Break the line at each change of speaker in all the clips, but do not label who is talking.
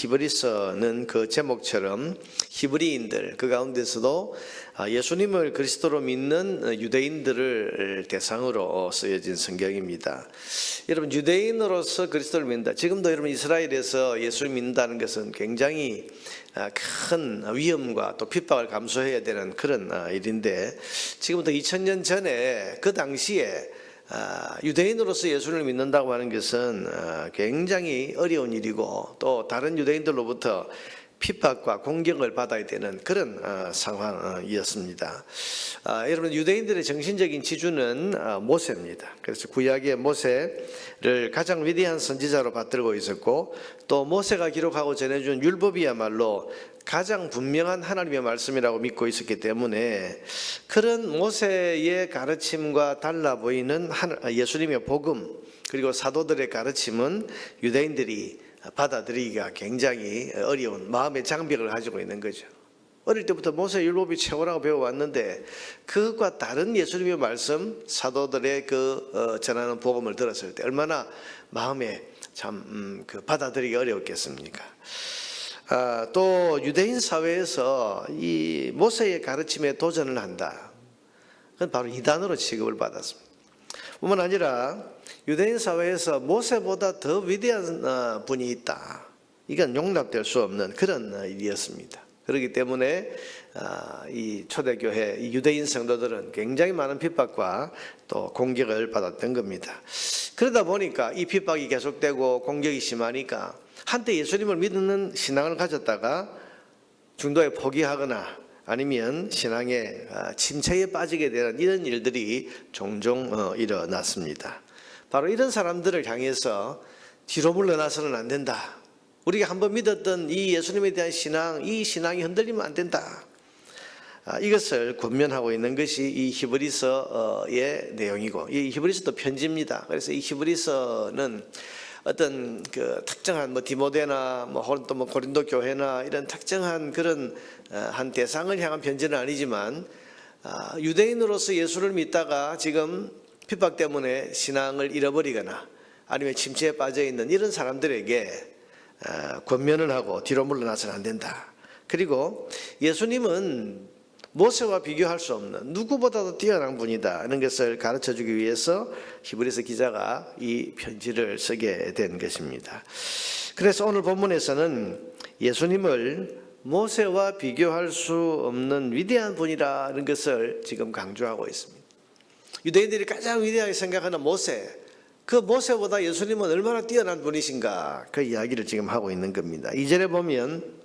히브리서는 그 제목처럼 히브리인들 그 가운데서도 아, 예수님을 그리스도로 믿는 유대인들을 대상으로 쓰여진 성경입니다. 여러분 유대인으로서 그리스도를 믿는다. 지금도 여러분 이스라엘에서 예수를 믿는다는 것은 굉장히 아, 큰 위험과 또 핍박을 감수해야 되는 그런 아, 일인데 지금부터 2000년 전에 그 당시에 아, 유대인으로서 예수를 믿는다고 하는 것은 아, 굉장히 어려운 일이고 또 다른 유대인들로부터 핍박과 공격을 받아야 되는 그런 어, 상황이었습니다. 아, 여러분 유대인들의 정신적인 지주는 아, 모세입니다. 그래서 구약의 모세를 가장 위대한 선지자로 받들고 있었고 또 모세가 기록하고 전해준 율법이야말로 가장 분명한 하나님의 말씀이라고 믿고 있었기 때문에 그런 모세의 가르침과 달라 보이는 한- 예수님의 복음 그리고 사도들의 가르침은 유대인들이 받아들이기가 굉장히 어려운 마음의 장벽을 가지고 있는 거죠. 어릴 때부터 모세 율법이 최고라고 배워왔는데 그것과 다른 예수님의 말씀 사도들의 그 어, 전하는 복음을 들었을 때 얼마나 마음에 참 음, 그 받아들이기 어려웠겠습니까? 아, 또 유대인 사회에서 이 모세의 가르침에 도전을 한다. 그건 바로 이단으로 취급을 받았습니다. 뿐만 아니라 유대인 사회에서 모세보다 더 위대한 어, 분이 있다. 이건 용납될 수 없는 그런 어, 일이었습니다. 그렇기 때문에 아, 이 초대교회 이 유대인 성도들은 굉장히 많은 핍박과 또 공격을 받았던 겁니다. 그러다 보니까 이 핍박이 계속되고 공격이 심하니까 한때 예수님을 믿는 신앙을 가졌다가 중도에 포기하거나 아니면 신앙의 아, 침체에 빠지게 되는 이런 일들이 종종 어, 일어났습니다. 바로 이런 사람들을 향해서 뒤로 물러나서는 안 된다. 우리가 한번 믿었던 이 예수님에 대한 신앙, 이 신앙이 흔들리면 안 된다. 아, 이것을 권면하고 있는 것이 이 히브리서의 내용이고 이 히브리서도 편지입니다. 그래서 이 히브리서는 어떤 그 특정한 뭐 디모데나 뭐 혹은 또뭐 고린도 교회나 이런 특정한 그런 어, 한 대상을 향한 편지는 아니지만 아, 유대인으로서 예수를 믿다가 지금 핍박 때문에 신앙을 잃어버리거나 아니면 침체에 빠져 있는 이런 사람들에게 어, 권면을 하고 뒤로 물러나서는 안 된다. 그리고 예수님은 모세와 비교할 수 없는 누구보다도 뛰어난 분이다 하는 것을 가르쳐 주기 위해서 히브리서 기자가 이 편지를 쓰게 된 것입니다. 그래서 오늘 본문에서는 예수님을 모세와 비교할 수 없는 위대한 분이라는 것을 지금 강조하고 있습니다. 유대인들이 가장 위대하게 생각하는 모세, 그 모세보다 예수님은 얼마나 뛰어난 분이신가 그 이야기를 지금 하고 있는 겁니다. 이절에 보면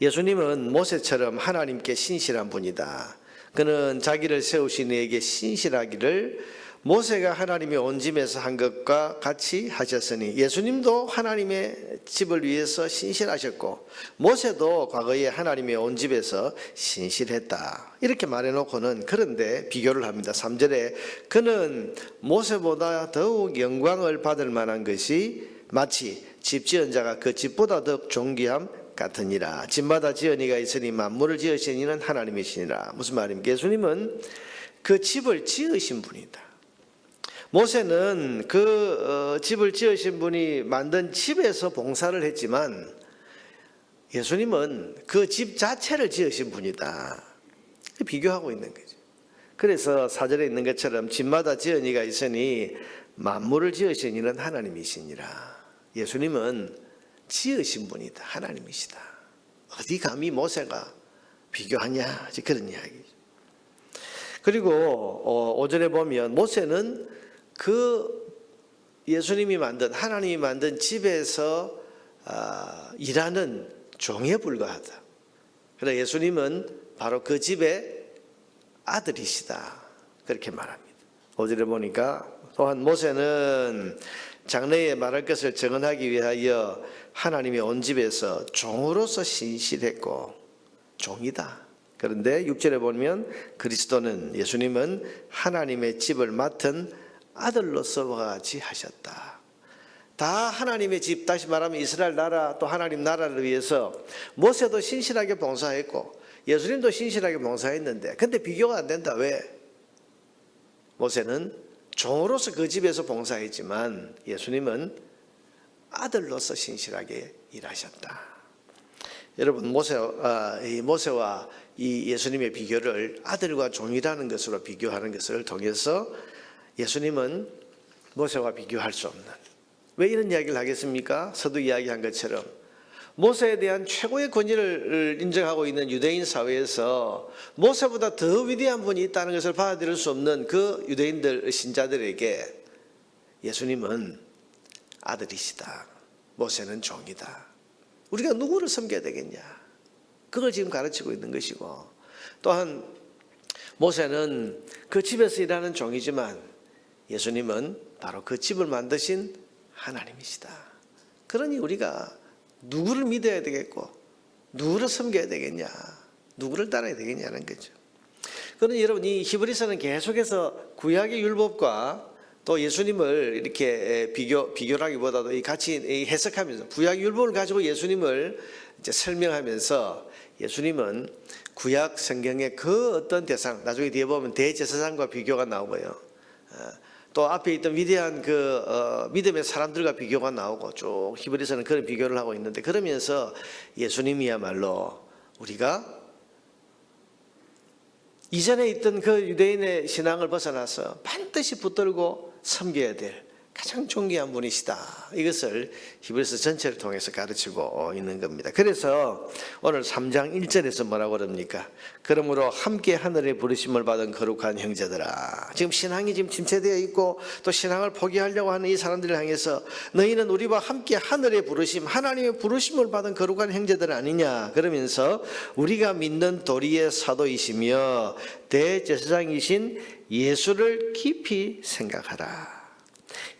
예수님은 모세처럼 하나님께 신실한 분이다. 그는 자기를 세우신 이에게 신실하기를 모세가 하나님의 온 집에서 한 것과 같이 하셨으니 예수님도 하나님의 집을 위해서 신실하셨고 모세도 과거에 하나님의 온 집에서 신실했다. 이렇게 말해 놓고는 그런데 비교를 합니다. 3절에 그는 모세보다 더욱 영광을 받을 만한 것이 마치 집 지은 자가 그 집보다 더 존귀함 같으니라. 집마다 지은 이가 있으니 만물을 지으신 이는 하나님이시니라. 무슨 말입니까? 예수님은 그 집을 지으신 분이다. 모세는 그 어, 집을 지으신 분이 만든 집에서 봉사를 했지만 예수님은 그 집 자체를 지으신 분이다. 비교하고 있는 거죠. 그래서 사절에 있는 것처럼 집마다 지은 이가 있으니 만물을 지으신 이는 하나님이시니라. 예수님은 지으신 분이다. 하나님이시다. 어디 감히 모세가 비교하냐? 그런 이야기죠. 그리고 어, 5절에 보면 모세는 그 예수님이 만든 하나님이 만든 집에서 아, 일하는 종에 불과하다. 그래 예수님은 바로 그 집의 아들이시다. 그렇게 말합니다. 5절에 보니까 또한 모세는 장래에 말할 것을 증언하기 위하여 하나님의 온 집에서 종으로서 신실했고 종이다. 그런데 6절에 보면 그리스도는 예수님은 하나님의 집을 맡은 아들로서 같이 하셨다. 다 하나님의 집 다시 말하면 이스라엘 나라 또 하나님 나라를 위해서 모세도 신실하게 봉사했고 예수님도 신실하게 봉사했는데 근데 비교가 안 된다. 왜? 모세는 종으로서 그 집에서 봉사했지만 예수님은 아들로서 신실하게 일하셨다. 여러분 모세 아, 이 모세와 이 예수님의 비교를 아들과 종이라는 것으로 비교하는 것을 통해서 예수님은 모세와 비교할 수 없는 왜 이런 이야기를 하겠습니까? 서두 이야기한 것처럼 모세에 대한 최고의 권위를 인정하고 있는 유대인 사회에서 모세보다 더 위대한 분이 있다는 것을 받아들일 수 없는 그 유대인들 신자들에게 예수님은 아들이시다. 모세는 종이다. 우리가 누구를 섬겨야 되겠냐? 그걸 지금 가르치고 있는 것이고 또한 모세는 그 집에서 일하는 종이지만 예수님은 바로 그 집을 만드신 하나님이시다. 그러니 우리가 누구를 믿어야 되겠고 누구를 섬겨야 되겠냐? 누구를 따라야 되겠냐는 거죠. 그러니 여러분 이 히브리서는 계속해서 구약의 율법과 또 예수님을 이렇게 비교 비교라기보다도 이 같이 이 해석하면서 구약 율법을 가지고 예수님을 이제 설명하면서 예수님은 구약 성경의 그 어떤 대상 나중에 뒤에 보면 대제사장과 비교가 나오고요. 어, 또 앞에 있던 위대한 그 어, 믿음의 사람들과 비교가 나오고 쭉 히브리서는 그런 비교를 하고 있는데 그러면서 예수님이야말로 우리가 이전에 있던 그 유대인의 신앙을 벗어나서 반드시 붙들고 섬겨야 될 가장 존귀한 분이시다. 이것을 히브리서 전체를 통해서 가르치고 있는 겁니다. 그래서 오늘 3장 1절에서 뭐라고 그럽니까? 그러므로 함께 하늘의 부르심을 받은 거룩한 형제들아. 지금 신앙이 지금 침체되어 있고 또 신앙을 포기하려고 하는 이 사람들을 향해서 너희는 우리와 함께 하늘의 부르심, 하나님의 부르심을 받은 거룩한 형제들 아니냐. 그러면서 우리가 믿는 도리의 사도이시며 대제사장이신 예수를 깊이 생각하라.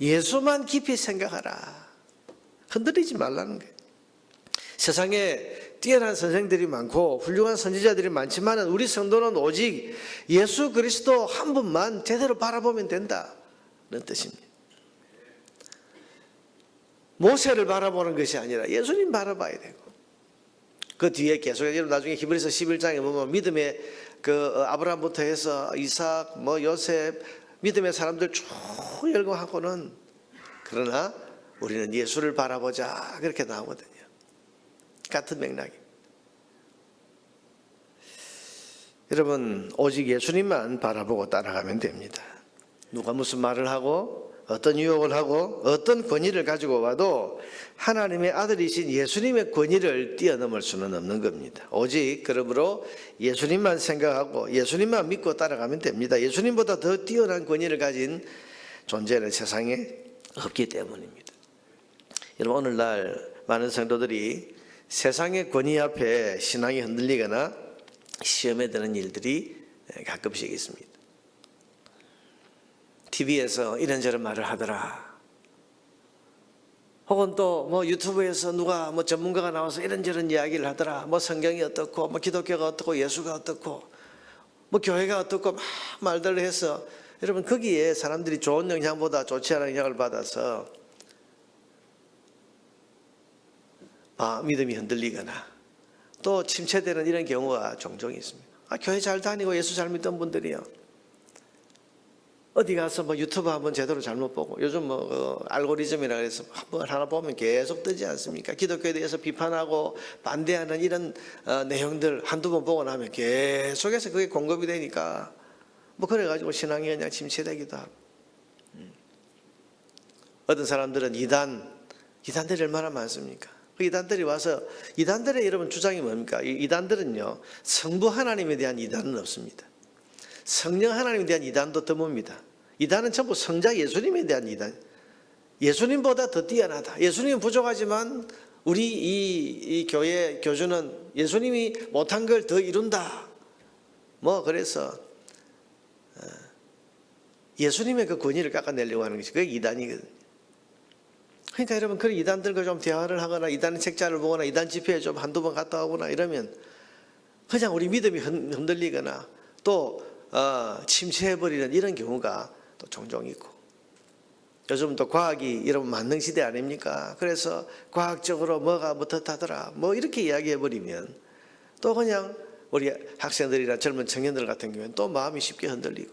예수만 깊이 생각하라. 흔들리지 말라는 거예요. 세상에 뛰어난 선생들이 많고 훌륭한 선지자들이 많지만 우리 성도는 오직 예수 그리스도 한 분만 제대로 바라보면 된다는 뜻입니다. 모세를 바라보는 것이 아니라 예수님 바라봐야 되고 그 뒤에 계속 여러분 나중에 히브리서 11장에 보면 믿음의 그 아브라함부터 해서 이삭 뭐 요셉 믿음의 사람들 쭉 열거하고는 그러나 우리는 예수를 바라보자 그렇게 나오거든요. 같은 맥락이. 여러분 오직 예수님만 바라보고 따라가면 됩니다. 누가 무슨 말을 하고 어떤 유혹을 하고 어떤 권위를 가지고 와도 하나님의 아들이신 예수님의 권위를 뛰어넘을 수는 없는 겁니다. 오직 그러므로 예수님만 생각하고 예수님만 믿고 따라가면 됩니다. 예수님보다 더 뛰어난 권위를 가진 존재는 세상에 없기 때문입니다. 여러분 오늘날 많은 성도들이 세상의 권위 앞에 신앙이 흔들리거나 시험에 드는 일들이 가끔씩 있습니다. TV에서 이런저런 말을 하더라. 혹은 또 뭐 유튜브에서 누가 뭐 전문가가 나와서 이런저런 이야기를 하더라. 뭐 성경이 어떻고, 뭐 기독교가 어떻고, 예수가 어떻고, 뭐 교회가 어떻고 막 말들을 해서 여러분 거기에 사람들이 좋은 영향보다 좋지 않은 영향을 받아서 아, 믿음이 흔들리거나 또 침체되는 이런 경우가 종종 있습니다. 아, 교회 잘 다니고 예수 잘 믿던 분들이요. 어디 가서 뭐 유튜브 한번 제대로 잘못 보고 요즘 뭐 그 알고리즘이라 그래서 한번 하나 보면 계속 뜨지 않습니까? 기독교에 대해서 비판하고 반대하는 이런 어, 내용들 한두 번 보고 나면 계속해서 그게 공급이 되니까 뭐 그래가지고 신앙이 그냥 침체되기도 하고 음. 어떤 사람들은 이단 이단들이 얼마나 많습니까? 그 이단들이 와서 이단들의 여러분 주장이 뭡니까? 이 이단들은요 성부 하나님에 대한 이단은 없습니다. 성령 하나님에 대한 이단도 드뭅니다. 이단은 전부 성자 예수님에 대한 이단. 예수님보다 더 뛰어나다. 예수님은 부족하지만 우리 이, 이 교회 교주는 예수님이 못한 걸 더 이룬다. 뭐 그래서 어, 예수님의 그 권위를 깎아내려고 하는 것이 그게 이단이거든요. 그러니까 여러분 그런 이단들과 좀 대화를 하거나 이단 책자를 보거나 이단 집회에 좀 한두 번 갔다 오거나 이러면 그냥 우리 믿음이 흔들리거나 또 어, 침체해버리는 이런 경우가 또 종종 있고 요즘 또 과학이 이런 만능 시대 아닙니까? 그래서 과학적으로 뭐가 어떻다더라 뭐 이렇게 이야기해버리면 또 그냥 우리 학생들이나 젊은 청년들 같은 경우는 또 마음이 쉽게 흔들리고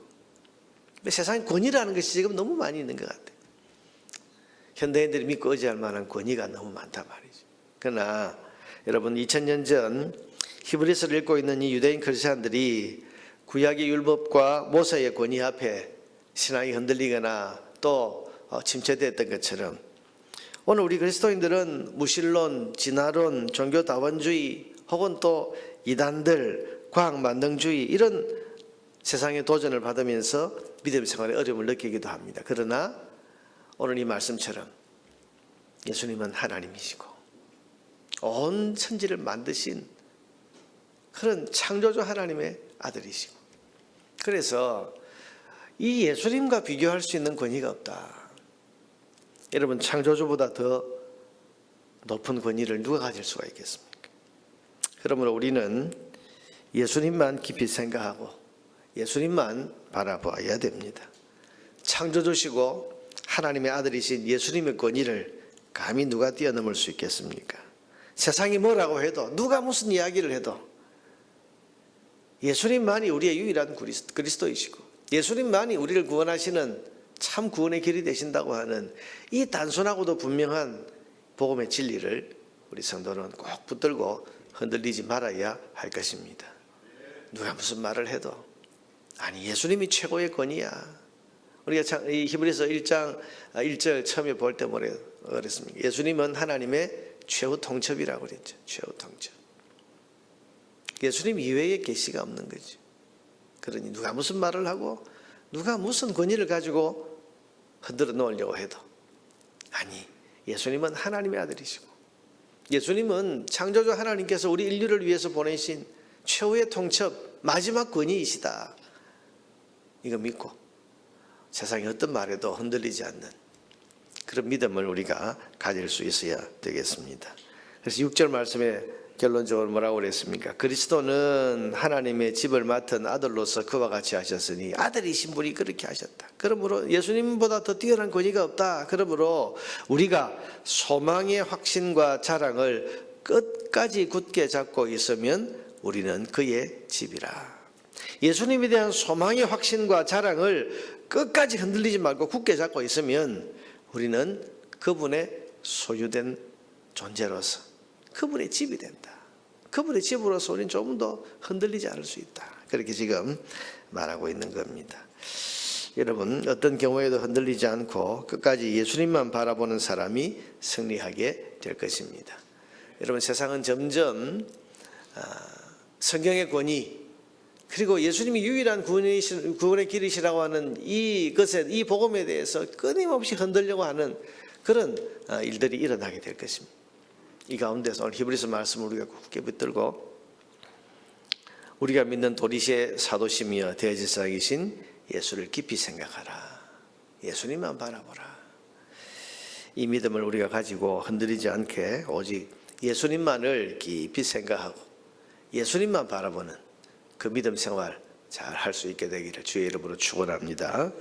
세상에 권위라는 것이 지금 너무 많이 있는 것 같아요. 현대인들이 믿고 의지할 만한 권위가 너무 많단 말이죠. 그러나 여러분 2000년 전 히브리서를 읽고 있는 이 유대인 크리스천들이 구약의 율법과 모세의 권위 앞에 신앙이 흔들리거나 또 어, 침체됐던 것처럼 오늘 우리 그리스도인들은 무신론, 진화론, 종교 다원주의 혹은 또 이단들, 과학 만능주의 이런 세상의 도전을 받으면서 믿음 생활에 어려움을 느끼기도 합니다. 그러나 오늘 이 말씀처럼 예수님은 하나님이시고 온 천지를 만드신 그런 창조주 하나님의 아들이시고 그래서 이 예수님과 비교할 수 있는 권위가 없다. 여러분 창조주보다 더 높은 권위를 누가 가질 수가 있겠습니까? 그러므로 우리는 예수님만 깊이 생각하고 예수님만 바라봐야 됩니다. 창조주시고 하나님의 아들이신 예수님의 권위를 감히 누가 뛰어넘을 수 있겠습니까? 세상이 뭐라고 해도 누가 무슨 이야기를 해도 예수님만이 우리의 유일한 그리스- 그리스도이시고 예수님만이 우리를 구원하시는 참 구원의 길이 되신다고 하는 이 단순하고도 분명한 복음의 진리를 우리 성도는 꼭 붙들고 흔들리지 말아야 할 것입니다. 누가 무슨 말을 해도 아니 예수님이 최고의 권위야. 우리가 참- 이 히브리서 1장 1절 처음에 볼 때 뭐래 그랬습니까? 예수님은 하나님의 최후 통첩이라고 그랬죠. 최후 통첩. 예수님 이외에 계시가 없는 거죠. 그러니 누가 무슨 말을 하고 누가 무슨 권위를 가지고 흔들어 놓으려고 해도 아니 예수님은 하나님의 아들이시고 예수님은 창조주 하나님께서 우리 인류를 위해서 보내신 최후의 통첩 마지막 권위이시다. 이거 믿고 세상의 어떤 말에도 흔들리지 않는 그런 믿음을 우리가 가질 수 있어야 되겠습니다. 그래서 6절 말씀에 결론적으로 뭐라고 그랬습니까? 그리스도는 하나님의 집을 맡은 아들로서 그와 같이 하셨으니 아들이신 분이 그렇게 하셨다. 그러므로 예수님보다 더 뛰어난 권위가 없다. 그러므로 우리가 소망의 확신과 자랑을 끝까지 굳게 잡고 있으면 우리는 그의 집이라. 예수님에 대한 소망의 확신과 자랑을 끝까지 흔들리지 말고 굳게 잡고 있으면 우리는 그분의 소유된 존재로서 그분의 집이 된다. 그분의 집으로서 우리는 조금 더 흔들리지 않을 수 있다. 그렇게 지금 말하고 있는 겁니다. 여러분 어떤 경우에도 흔들리지 않고 끝까지 예수님만 바라보는 사람이 승리하게 될 것입니다. 여러분 세상은 점점 아, 성경의 권위 그리고 예수님이 유일한 구원의, 길이시라고 하는 이것에 이 복음에 대해서 끊임없이 흔들려고 하는 그런 아, 일들이 일어나게 될 것입니다. 이 가운데서 오늘 히브리서 말씀을 우리가 굳게 붙들고 우리가 믿는 도리시의 사도심이여 대제사장이신 예수를 깊이 생각하라. 예수님만 바라보라. 이 믿음을 우리가 가지고 흔들리지 않게 오직 예수님만을 깊이 생각하고 예수님만 바라보는 그 믿음 생활 잘 할 수 있게 되기를 주의 이름으로 축원합니다.